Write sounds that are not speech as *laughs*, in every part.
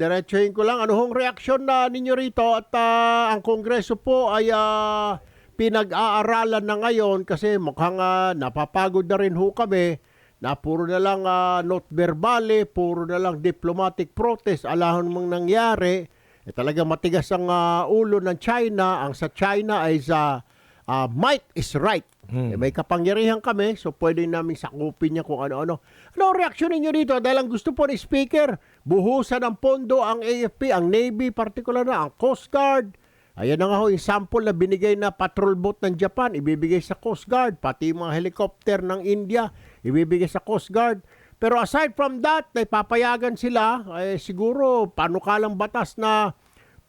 diretsuhin ko lang. Ano hong reaksyon na ninyo rito? At ah, ang Kongreso po ay ah, pinag-aaralan na ngayon kasi mukhang ah, napapagod na rin ho kami na puro na lang ah, note verbale, puro na lang diplomatic protest, alahon mong nangyari. Eh, talaga matigas ang ah, ulo ng China. Ang sa China ay sa ah, might is right. Eh, may kapangyarihan kami, so pwede namin sakupin niya kung ano-ano. Ano ang reaksyon ninyo dito? Dahil ang gusto po ni Speaker, buhusan ng pondo ang AFP, ang Navy, particular na ang Coast Guard. Ayan na nga ho, yung sample na binigay na patrol boat ng Japan, ibibigay sa Coast Guard. Pati mga helicopter ng India, ibibigay sa Coast Guard. Pero aside from that, ay papayagan sila, eh, siguro panukalang batas na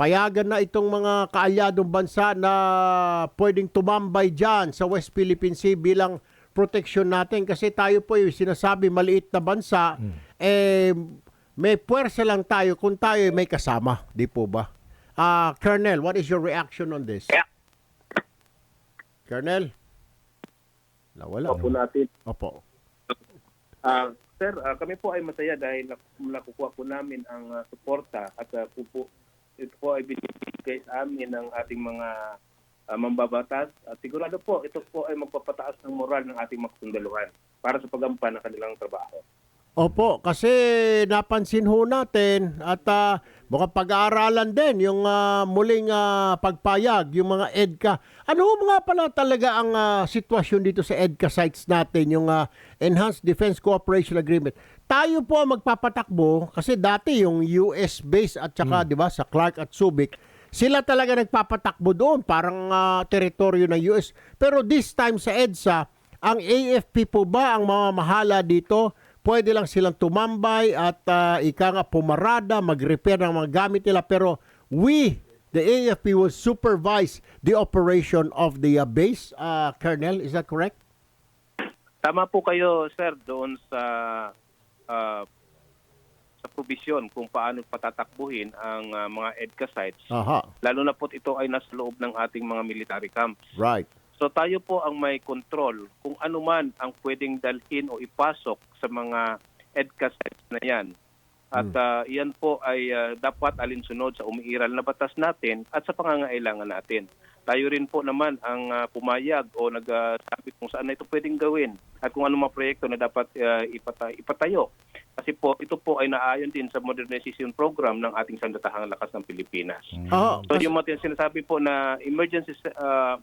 payagan na itong mga kaalyadong bansa na pwedeng tumambay dyan sa West Philippine Sea bilang protection natin. Kasi tayo po yung sinasabi maliit na bansa, eh, may puwersa lang tayo kung tayo ay may kasama. Di po ba? Ah, Colonel, what is your reaction on this? Yeah. Colonel? Nawala. po natin. Opo. Ah, sir, ah, kami po ay masaya dahil nak- nakukuha po namin ang ah, suporta at po, po, ito po ay binibigay amin ng ating mga ah, mambabatas. At sigurado po, ito po ay magpapataas ng moral ng ating mga sundaluhan para sa pagampan ng kanilang trabaho. Opo, kasi napansin ho natin at uh, mukhang pag-aaralan din yung ah, muling ah, pagpayag, yung mga EDCA. Ano ho nga pala talaga ang ah, sitwasyon dito sa EDCA sites natin, yung ah, Enhanced Defense Cooperation Agreement? Tayo po ang magpapatakbo kasi dati yung US base at saka 'di ba sa Clark at Subic, sila talaga nagpapatakbo doon, parang ah, teritoryo ng US. Pero this time sa EDSA, ang AFP po ba ang mamamahala dito? Pwede lang silang tumambay at ah, ika nga pumarada, mag-repair ng mga gamit nila. Pero we, the AFP, will supervise the operation of the ah, base. Ah, Colonel, is that correct? Tama po kayo, sir, doon sa ah, sa provision kung paano patatakbuhin ang ah, mga EDCA sites. Aha, Lalo na po ito ay nasa loob ng ating mga military camps. right. So tayo po ang may control kung ano man ang pwedeng dalhin o ipasok sa mga EDCA sites na yan. At ah, iyan po ay ah, dapat alinsunod sa umiiral na batas natin at sa pangangailangan natin. Tayo rin po naman ang ah, pumayag o nagsabi kung saan na ito pwedeng gawin at kung ano mga proyekto na dapat ah, ipata- ipatayo. Kasi po ito po ay naayon din sa modernization program ng ating sandatahang lakas ng Pilipinas. Ah, So yung mga sinasabi po na emergency uh,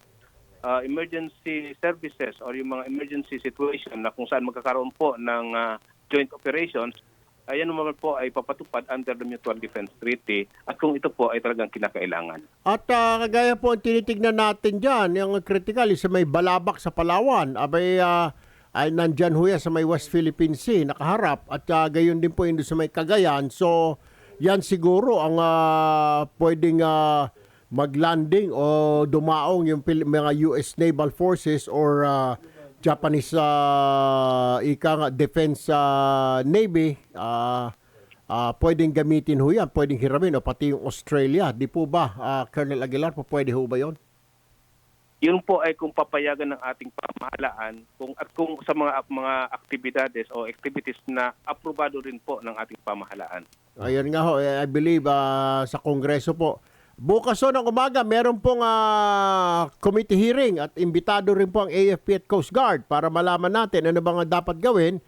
uh, emergency services or yung mga emergency situation na kung saan magkakaroon po ng uh, joint operations, ayan naman po ay papatupad under the Mutual Defense Treaty at kung ito po ay talagang kinakailangan. At ah, kagaya po ang tinitignan natin dyan, yung critical is may balabak sa Palawan, abay ah, ay nandyan ho yan sa may West Philippine Sea, nakaharap, at ah, gayon din po yun sa may Cagayan. So, yan siguro ang ah, pwedeng ah, maglanding o dumaong yung mga US Naval Forces or ah, Japanese ah, ika nga defense ah, navy ah, ah, pwedeng gamitin ho yan, pwedeng hiramin o pati yung Australia. Di po ba, ah, Colonel Aguilar, po pwede ho ba yun? Yun po ay kung papayagan ng ating pamahalaan kung at kung sa mga mga aktibidades o activities na aprobado rin po ng ating pamahalaan. Ayan nga ho, eh, I believe ah, sa Kongreso po. Bukas ho ng umaga, meron pong ah, committee hearing at imbitado rin po ang AFP at Coast Guard para malaman natin ano ba nga dapat gawin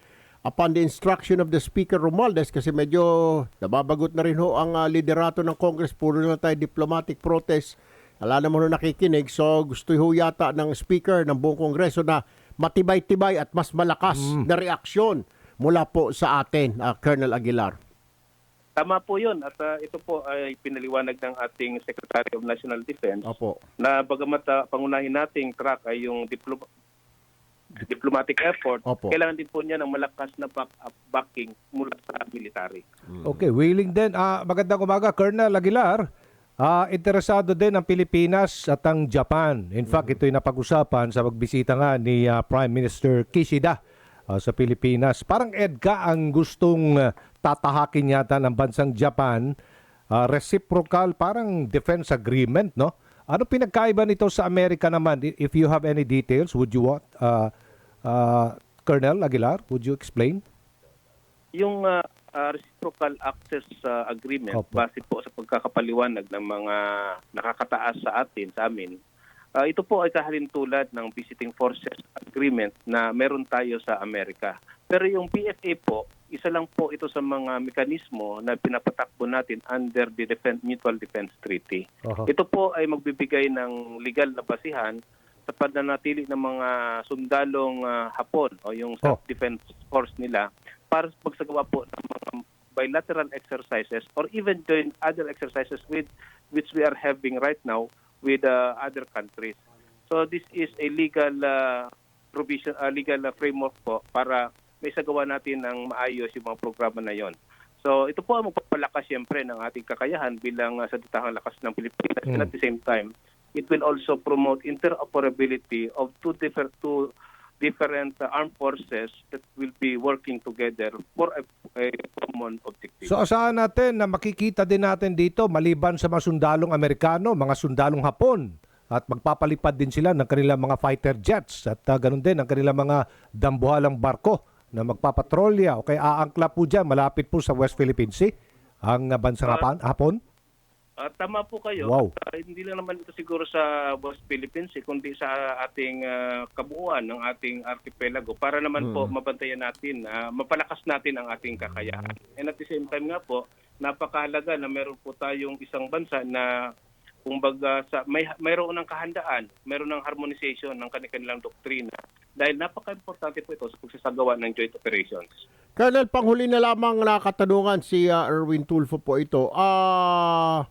upon the instruction of the Speaker Romualdez kasi medyo nababagot na rin ho ang ah, liderato ng Congress. Puro na tayo diplomatic protest. Wala naman ho nakikinig. So gusto ho yata ng Speaker ng buong Kongreso na matibay-tibay at mas malakas na reaksyon mula po sa atin, ah, Colonel Aguilar. Tama po yun at uh, ito po ay pinaliwanag ng ating Secretary of National Defense Opo. na bagamat uh, pangunahin nating track ay yung diploma- diplomatic effort, Opo. kailangan din po niya ng malakas na back backing mula sa military. Okay, willing din. Ah, magandang umaga, Colonel Aguilar. Ah, interesado din ang Pilipinas at ang Japan. In fact, ito'y napag-usapan sa pagbisita nga ni ah, Prime Minister Kishida ah, sa Pilipinas. Parang EDCA ang gustong ah, tatahakin yata ng bansang Japan. Ah, reciprocal, parang defense agreement, no? Ano pinagkaiba nito sa Amerika naman? If you have any details, would you want, ah, ah, Colonel Aguilar, would you explain? Yung ah, ah, reciprocal access ah, agreement Opo. base po sa pagkakapaliwanag ng mga nakakataas sa atin, sa amin, ah, ito po ay kahalintulad ng visiting forces agreement na meron tayo sa Amerika. Pero yung PFA po, isa lang po ito sa mga mekanismo na pinapatakbo natin under the Defen- Mutual Defense Treaty. Oho. Ito po ay magbibigay ng legal na basihan sa pananatili ng mga sundalong ah, Hapon o yung Oh. self-defense force nila para sa pagsagawa po ng mga bilateral exercises or even join other exercises with which we are having right now with uh, other countries. So this is a legal uh, provision, uh, legal uh, framework po para may sagawa natin ng maayos yung mga programa na yon. So ito po ang magpapalakas siyempre ng ating kakayahan bilang uh, sa datahang lakas ng Pilipinas. And Mm. at the same time, it will also promote interoperability of two different two different uh, armed forces that will be working together for a, a common objective. So asahan natin na makikita din natin dito maliban sa mga sundalong Amerikano, mga sundalong Hapon at magpapalipad din sila ng kanilang mga fighter jets at uh, ganun din ang kanilang mga dambuhalang barko na magpapatrolya o kaya aangkla po dyan malapit po sa West Philippine Sea ang uh, bansang Hapan- Hapon. Ah, tama po kayo. Wow. At, ah, hindi lang naman ito siguro sa West Philippines, eh, kundi sa ating ah, kabuuan ng ating archipelago para naman po mabantayan natin, ah, mapalakas natin ang ating kakayahan. And at the same time nga po, napakahalaga na meron po tayong isang bansa na kumbaga sa may mayroon ng kahandaan, mayroon ng harmonization ng kanilang doktrina dahil napaka-importante po ito sa pagsasagawa ng joint operations. Colonel, panghuli na lamang na katanungan si ah, Erwin Tulfo po ito. Ah,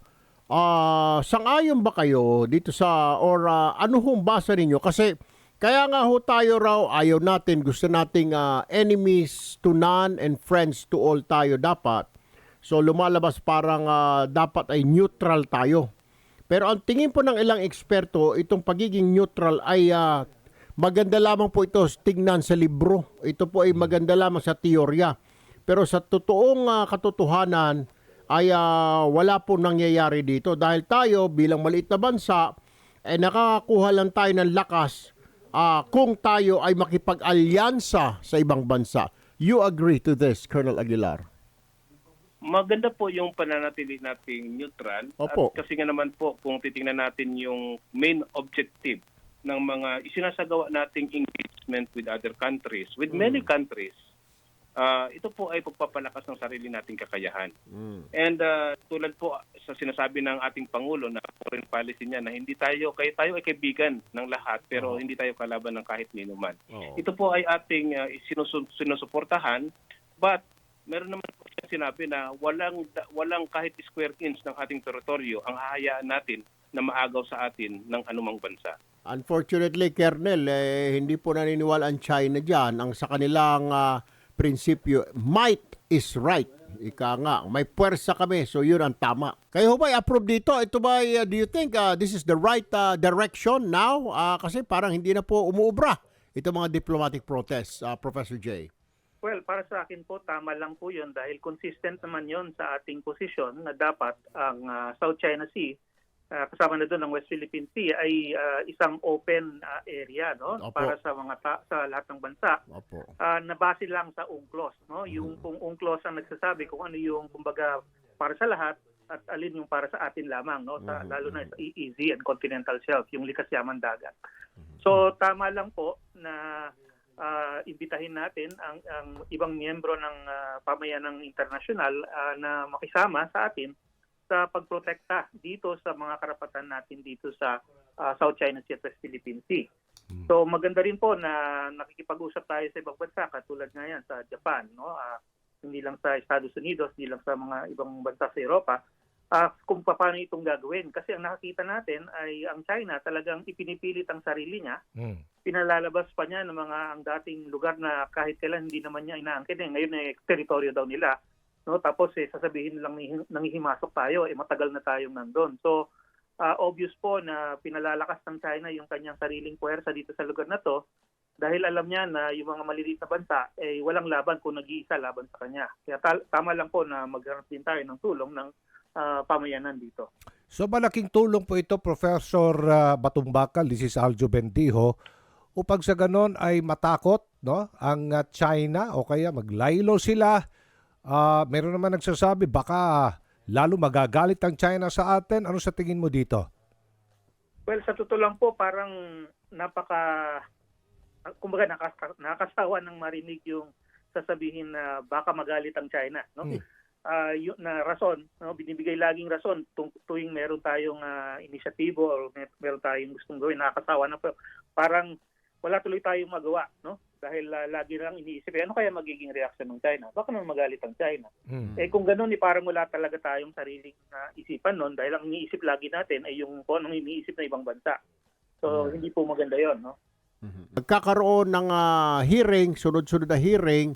ah, sangayon ba kayo dito sa or ah, ano hong basa ninyo? Kasi kaya nga ho tayo raw ayaw natin, gusto nating ah, enemies to none and friends to all tayo dapat. So lumalabas parang ah, dapat ay neutral tayo. Pero ang tingin po ng ilang eksperto, itong pagiging neutral ay ah, maganda lamang po ito tingnan sa libro. Ito po ay maganda lamang sa teorya. Pero sa totoong ah, katotohanan ay ah, wala po nangyayari dito dahil tayo bilang maliit na bansa ay nakakakuha lang tayo ng lakas ah, kung tayo ay makipag-alyansa sa ibang bansa. You agree to this, Colonel Aguilar? Maganda po yung pananatili nating neutral. Opo. At kasi nga naman po, kung titingnan natin yung main objective ng mga isinasagawa nating engagement with other countries, with many countries, ah, ito po ay pagpapalakas ng sarili nating kakayahan. And ah, tulad po sa sinasabi ng ating Pangulo na foreign policy niya na hindi tayo, kaya tayo ay kaibigan ng lahat pero hindi tayo kalaban ng kahit nino man. Oo. Ito po ay ating uh, sinusu- sinusuportahan but meron naman po siya sinabi na walang walang kahit square inch ng ating teritoryo ang hahayaan natin na maagaw sa atin ng anumang bansa. Unfortunately, Kernel, eh, hindi po naniniwala ang China dyan. Ang sa kanilang ah, prinsipyo, might is right. Ika nga, may puwersa kami, so yun ang tama. Kayo ba approve dito? Ito ba, uh, do you think ah, this is the right ah, direction now? Ah, kasi parang hindi na po umuubra ito mga diplomatic protests, ah, Professor J. Well, para sa akin po, tama lang po yun dahil consistent naman yon sa ating posisyon na dapat ang ah, South China Sea, ah, kasama na doon ang West Philippine Sea, ay ah, isang open ah, area no Opo. para sa mga ta- sa lahat ng bansa Opo. ah, na base lang sa UNCLOS. No? Yung kung UNCLOS ang nagsasabi kung ano yung kumbaga para sa lahat at alin yung para sa atin lamang, no? sa, lalo na sa EEZ and continental shelf, yung likas yaman dagat. So tama lang po na ah, imbitahin natin ang, ang ibang miyembro ng ah, pamayanang internasyonal ah, na makisama sa atin sa pagprotekta dito sa mga karapatan natin dito sa ah, South China Sea at West Philippine Sea. So maganda rin po na nakikipag-usap tayo sa ibang bansa katulad nga yan sa Japan, no? Ah, hindi lang sa Estados Unidos, hindi lang sa mga ibang bansa sa Europa. Ah, kung paano itong gagawin kasi ang nakakita natin ay ang China talagang ipinipilit ang sarili niya Mm. pinalalabas pa niya ng mga ang dating lugar na kahit kailan hindi naman niya inaangkin eh. Ngayon eh, teritoryo daw nila. No? Tapos eh, sasabihin lang nangihimasok tayo, eh matagal na tayong nandun. So, ah, obvious po na pinalalakas ng China yung kanyang sariling puwersa dito sa lugar na to dahil alam niya na yung mga maliliit na bansa eh walang laban kung nag-iisa laban sa kanya. Kaya tal- tama lang po na maghanap din tayo ng tulong ng ah, pamayanan dito. So malaking tulong po ito Professor uh, Batumbakal, this is Aljo Bendijo, upang sa ganon ay matakot no ang uh, China o kaya maglaylo sila ah, meron naman nagsasabi baka lalo magagalit ang China sa atin. Ano sa tingin mo dito? Well, sa totoo lang po, parang napaka, kumbaga nakas, nakasawa ng marinig yung sasabihin na baka magalit ang China. No? Hmm. Ah, yun na rason, no? binibigay laging rason tu- tuwing meron tayong ah, inisyatibo or mer- meron tayong gustong gawin, nakakasawa na po. Parang wala tuloy tayong magawa. No? Dahil ah, lagi lang iniisip, eh, ano kaya magiging reaction ng China? Baka naman magalit ang China. Hmm. Eh kung gano'n, eh, parang wala talaga tayong sariling na isipan noon dahil ang iniisip lagi natin ay yung kung anong iniisip ng ibang bansa. So hindi po maganda 'yon, no? Nagkakaroon ng ah, hearing, sunod-sunod na hearing,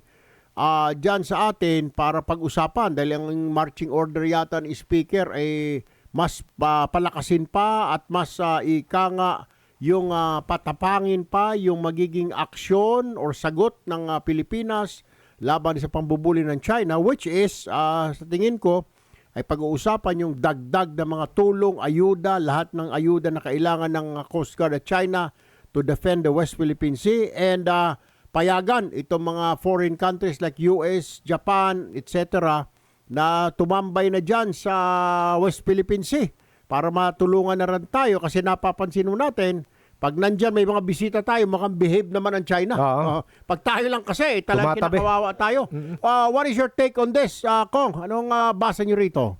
ah dyan sa atin para pag-usapan dahil ang marching order yata ng speaker ay mas pa- palakasin pa at mas ah, ika nga yung ah, patapangin pa yung magiging aksyon or sagot ng ah, Pilipinas laban sa pambubuli ng China which is ah, sa tingin ko ay pag-uusapan yung dagdag na mga tulong, ayuda, lahat ng ayuda na kailangan ng Coast Guard at China to defend the West Philippine Sea and ah, payagan itong mga foreign countries like US, Japan, etc. na tumambay na dyan sa West Philippine Sea para matulungan na rin tayo kasi napapansin mo natin pag nandyan may mga bisita tayo, mukhang behave naman ang China. Oo. Ah, pag tayo lang kasi, talagang Tumatabi. kinakawawa tayo. Ah, what is your take on this, ah, Kong? Anong ah, basa nyo rito?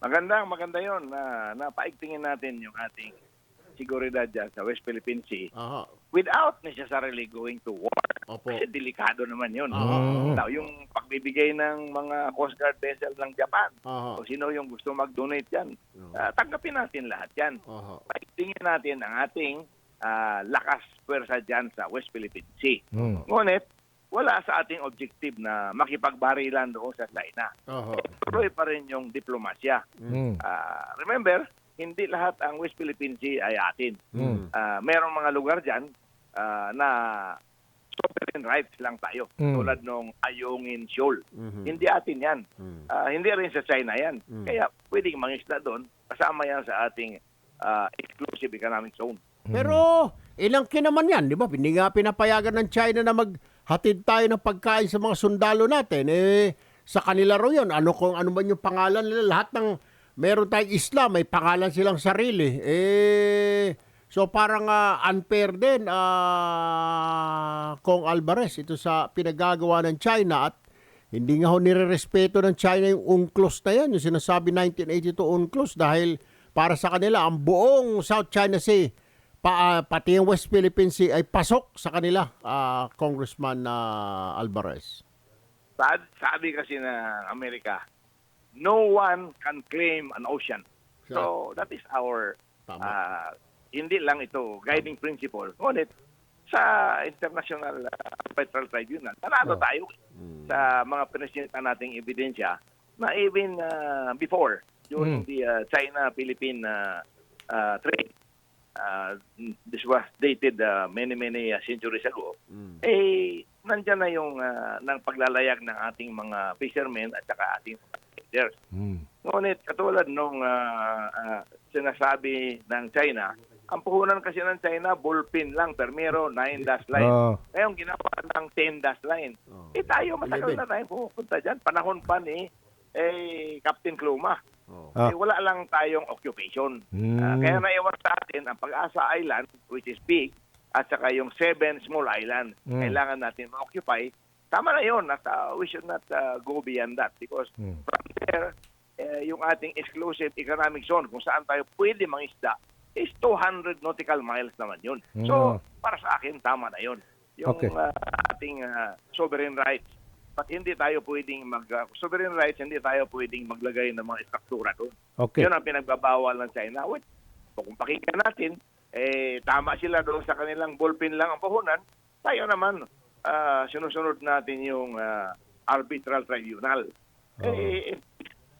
Maganda, maganda yon na napaigtingin natin yung ating seguridad dyan sa West Philippine Sea Aha. Without necessarily going to war. Opo. Kasi delikado naman yun. Oo. Now, yung pagbibigay ng mga Coast Guard vessel ng Japan, Aha. o sino yung gusto mag-donate yan, ah, tanggapin natin lahat yan. Aha. Paigtingin natin ang ating ah, lakas pwersa dyan sa West Philippine Sea. Hmm. Ngunit, wala sa ating objective na makipagbarilan doon sa China. Aha. Tuloy pa rin yung diplomasya. Hmm. Ah, remember, hindi lahat ang West Philippine Sea ay atin. Hmm. Ah, merong mga lugar dyan ah, na sovereign rights lang tayo. Mm. Tulad nung Ayungin Shoal. Mhm. Hindi atin yan. Mhm. Ah, hindi rin sa China yan. Mm. Kaya pwedeng mangisda doon. Kasama yan sa ating ah, exclusive economic zone. Pero ilang naman yan, di ba? Hindi nga pinapayagan ng China na maghatid tayo ng pagkain sa mga sundalo natin. Eh, sa kanila raw yun. Ano kung ano man yung pangalan nila? Lahat ng meron tayong isla, may pangalan silang sarili. Eh, so parang ah, unfair din, ah, Kong Alvarez, ito sa pinagagawa ng China at hindi nga ho nirerespeto ng China yung UNCLOS na yan, yung sinasabi 1982 UNCLOS dahil para sa kanila ang buong South China Sea pa, ah, pati yung West Philippine Sea ay pasok sa kanila, ah, Congressman ah, Alvarez. Sabi, sabi kasi ng Amerika, no one can claim an ocean. So that is our Tama. Ah, hindi lang ito guiding principle. Ngunit sa International uh, Arbitral Tribunal, nanalo tayo sa mga presenta nating ebidensya na even ah, before during Mm. the ah, China-Philippine ah, ah, trade, ah, this was dated ah, many, many ah, centuries ago, eh, nandyan na yung ah, ng paglalayag ng ating mga fishermen at saka ating traders. Hmm. Ngunit katulad nung ah, ah, sinasabi ng China, ang puhunan kasi ng China, bullpen lang, permero, 9 dash line. Oo. Ngayon, ginawa ng 10 dash line. Oh. Eh tayo, matagal na tayo pumupunta dyan. Panahon pa ni eh, Captain Kluma. Oh. Eh, wala lang tayong occupation. Hmm. Ah, kaya naiwan sa atin ang Pag-asa Island, which is big, at saka yung seven small island. Mm. Kailangan natin ma-occupy. Tama na yun. At, ah, we should not ah, go beyond that because Hmm. from there, eh, yung ating exclusive economic zone kung saan tayo pwede mangisda is 200 nautical miles naman yun. So, para sa akin, tama na yun. Yung Okay. ah, ating ah, sovereign rights. But hindi tayo pwedeng mag... ah, sovereign rights, hindi tayo pwedeng maglagay ng mga struktura doon. Okay. Yun ang pinagbabawal ng China. Wait, kung pakinggan natin, eh, tama sila doon sa kanilang ballpen lang ang puhunan. Tayo naman, ah, sinusunod natin yung ah, arbitral tribunal. Eh,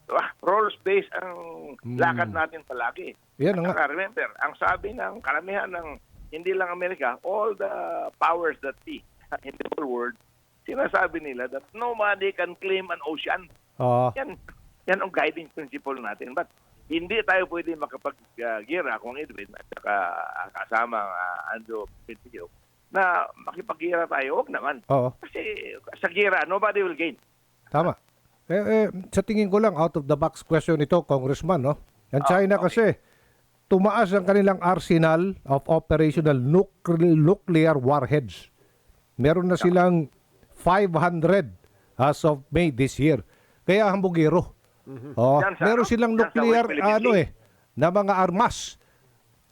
ah, rules-based ang Hmm. lakad natin palagi. Yan na nga. Remember, ang sabi ng karamihan ng hindi lang Amerika, all the powers that be *laughs* in the whole world, sinasabi nila that nobody can claim an ocean. Ah, Yan, yan ang guiding principle natin. But hindi tayo pwede makapag-gira kung Edwin at saka ang kasama uh, Ando Pintillo na makipag-gira tayo. Huwag naman. oo. Kasi sa gira, nobody will gain. Tama. Eh, eh, sa tingin ko lang, out of the box question ito, Congressman, no? Ang China kasi, tumaas ang kanilang arsenal of operational nuclear, warheads. Meron na silang 500 as of May this year. Kaya hambugero. Oh, Yan sa meron silang nuclear ano eh na mga armas.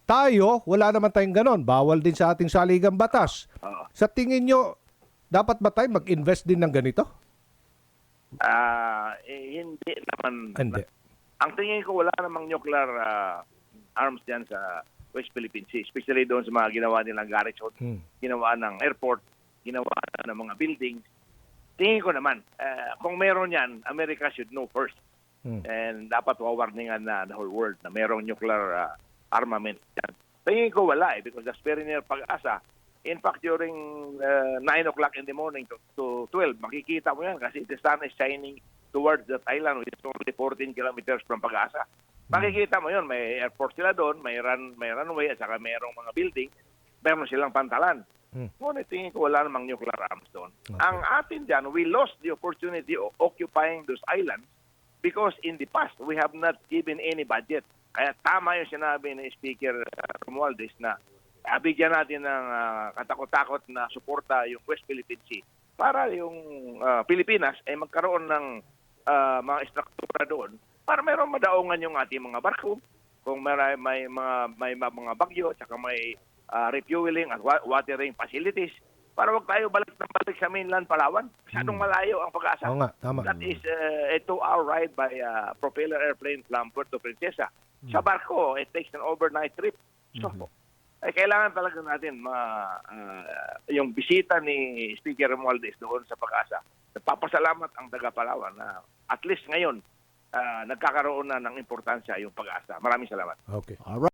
Tayo, wala naman tayong ganon. Bawal din sa ating saligang batas. Oo. Sa tingin nyo, dapat ba tayo mag-invest din ng ganito? Ah, eh, hindi naman. Hindi. Ang tingin ko wala namang nuclear ah, arms diyan sa West Philippine Sea, especially doon sa mga ginawa nilang garrison, Hmm. ginawa ng airport, ginawa ng mga buildings. Tingin ko naman, ah, kung meron yan, America should know first. Hmm. And dapat wawarningan na the whole world na merong nuclear ah, armament yan. Tingin ko wala eh, because that's very near pag-asa. In fact, during uh, 9 o'clock in the morning to, to 12, makikita mo yan kasi the sun is shining towards that island which is only 14 kilometers from Pag-asa. Makikita mo yun, may airport sila doon, may, run, may runway at saka mayroong mga building, meron silang pantalan. Hmm. Ngunit tingin ko wala namang nuclear arms doon. Ang atin dyan, we lost the opportunity of occupying those islands because in the past, we have not given any budget. Kaya tama yung sinabi ni Speaker uh, Romualdez na uh, bigyan natin ng uh, katakot-takot na suporta yung West Philippine Sea para yung uh, Pilipinas ay magkaroon ng uh, mga estruktura doon para meron madaongan yung ating mga barko kung may, may mga may mga mga bagyo tsaka may uh, refueling at wa- watering facilities para wag tayo balik na balik sa mainland Palawan. Masyadong malayo ang pag-asa. Oo nga, tama. That is uh, a two-hour ride by uh, propeller airplane from Puerto Princesa. Sa barko, it takes an overnight trip. So, eh, kailangan talaga natin ma, uh, yung bisita ni Speaker Romualdez doon sa pag-asa. Nagpapasalamat ang taga Palawan na at least ngayon, uh, nagkakaroon na ng importansya yung pag-asa. Maraming salamat. Okay. Alright.